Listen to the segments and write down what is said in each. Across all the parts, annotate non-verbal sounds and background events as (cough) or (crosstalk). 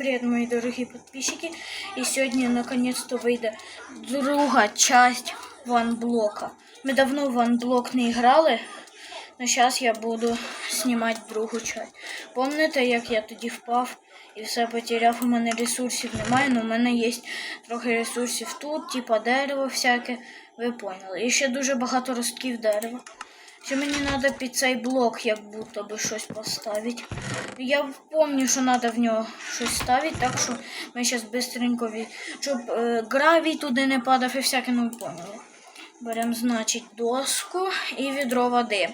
Привет, мои дорогие подписчики. И сегодня наконец-то выйдет друга часть ванблока. Мы давно в ванблок не грали, но зараз я буду знімати другу часть. Помните, як я тоді впав і все потеряв, у мене ресурсів немає, але у мене є трохи ресурсів тут, типа дерево всяке, ви поняли. І ще дуже багато ростків дерева. Ще мені треба під цей блок як будто би щось поставити. Я пам'ятаю, що треба в нього щось ставити, так що ми зараз швидко, від... щоб е, гравій туди не падав і всяке, ну ви поняли. Беремо, значить, доску і відро води.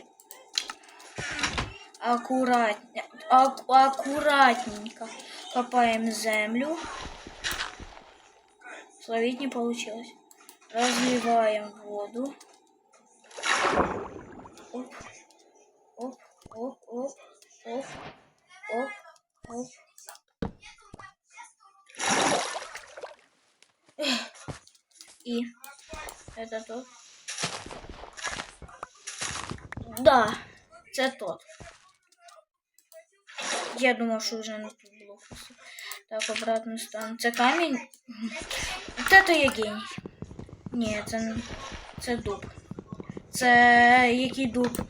Аккуратно, ак, аккуратненько копаем землю. Словить не получилось. Разливаем воду. оп, оп, оп, оп, оп, оп. Эх. И это тот. Да, це тот. Я думав, що вже не тут було. просто. Так, обратно стан. Це камінь. Вот это я геній. Ні, це, не- це дуб. Це який дуб?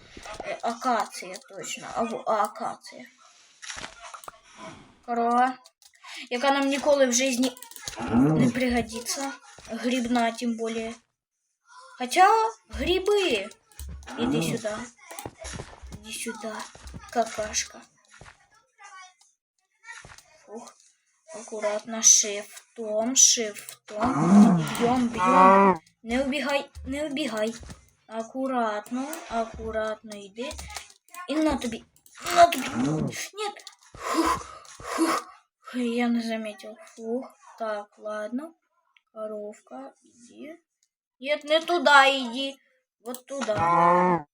Е, Акація точно. Або акація. Корова. Яка нам ніколи в житті не пригодится. Грибна тем более. Хотя грибы. Иди сюда. Иди сюда. Какашка. Фух. Аккуратно шифтом, шифтом. Бьем, бьем. Не убегай, не убегай. Аккуратно, аккуратно иди. И на тобі. На тобі. Нет. Фух, фух. Я не заметил. Фух. Так, ладно. Коровка, иди. Нет, не туда иди. Вот туда.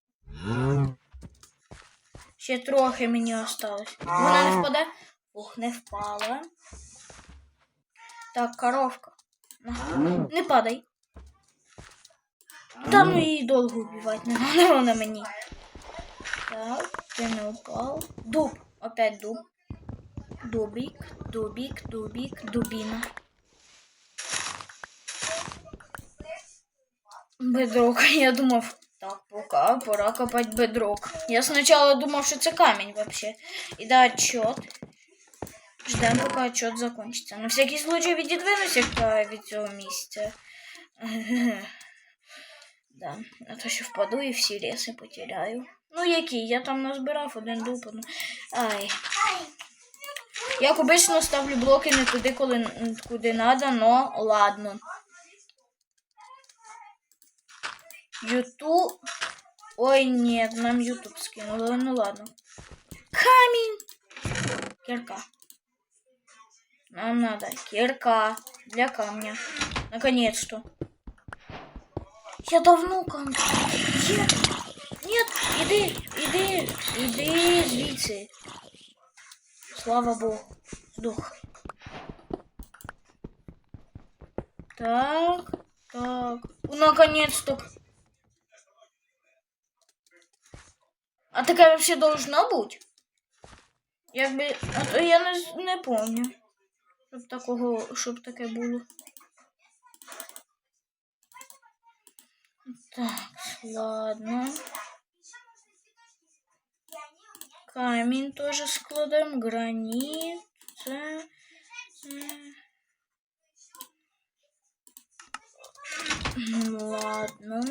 Ще трохи мені осталось. Вона не впаде? Ух, не впала. Так, коровка. На, Не падай. Та ну її довго убивати не надо вона мені. Так, ти не упав. Дуб. Опять дуб. Дубик, дубик, дубик, дубина. Бедрок. (laughs) Я думав, так, пока, пора копать бедрок. Я спочатку думав, що це камінь вообще. І да, отчет. Ждем, поки отчет закончится. На всякий случай відідвинусь, як та від цього місця. (laughs) Да, а то що впаду і всі реси потеряю. Ну які, я там назбирав один дуб. Ну. Ай. Як обично ставлю блоки не туди, коли, куди надо, но ладно. Ютуб. Ой, нет, нам Ютуб скинули. Ну ладно. Камень. Кирка. Нам надо кирка для камня. Наконец-то. Я давно камень. Я... Нет, иди, иди, иди звідси. Слава Богу. Здох. Так, так. Ну, Наконец-то. А таке вообще должно бути? Якби. А то я не, не помню. Щоб такого, щоб таке було. Так, ладно. Камінь теж складемо, граніт. Це. це. Ладно.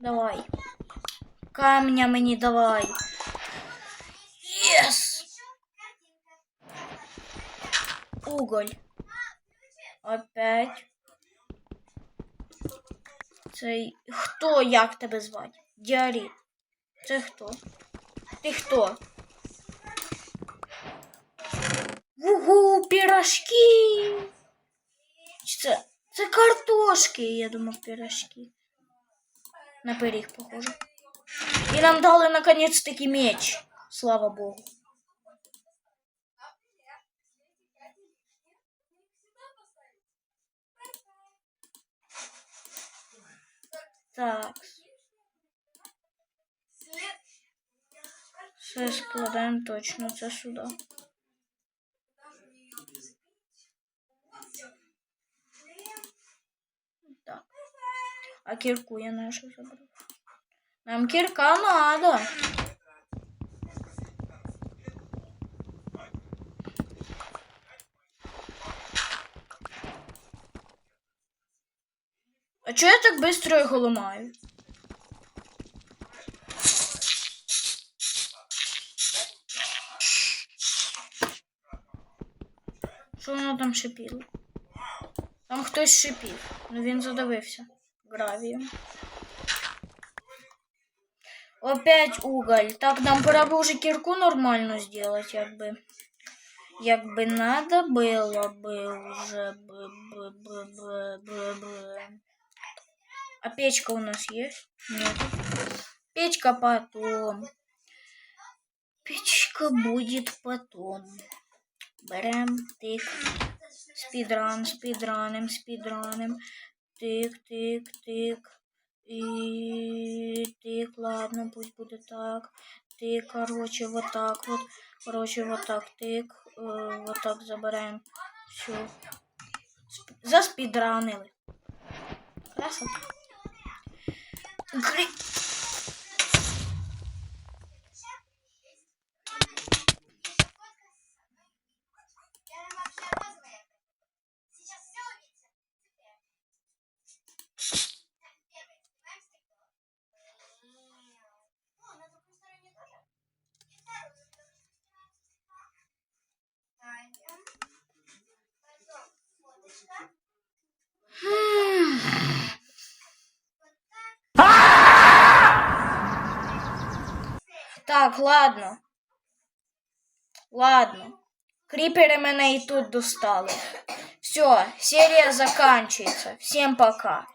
Давай. Камня мені давай. Єс! Уголь. Опять. Цей. Хто як тебе звати? Діаріт. Це хто? Ти хто? Вугу, пірашки. Це, це картошки, я думав, пірашки. На пиріг, похоже. І нам дали наконец-таки меч. Слава Богу. Так. Все складаем точно це сюди. Так. А кирку я нашу забрав. Нам кирка надо. А чого я так быстро його ламаю? Що воно там шипіло? Там хтось шипів. Ну він задавився гравієм. Опять уголь. Так, нам пора бы уже кирку нормально сделать, якби. Якби надо было бы уже бы, бы, бы, бы, бы, бы. А печка у нас есть? Нет. Печка потом. Печка будет потом. Берем, тик. Спидран, спидраним, спидраним. Тик, тик, тик. И тик, ладно, пусть будет так. Тик, короче, вот так вот. Короче, вот так, тик. Э, вот так забираем. Все. Заспидранили. Красота. great. Так. Ладно. Ладно. Крипери мене і тут достали. Все, серія заканчивается. Всім пока.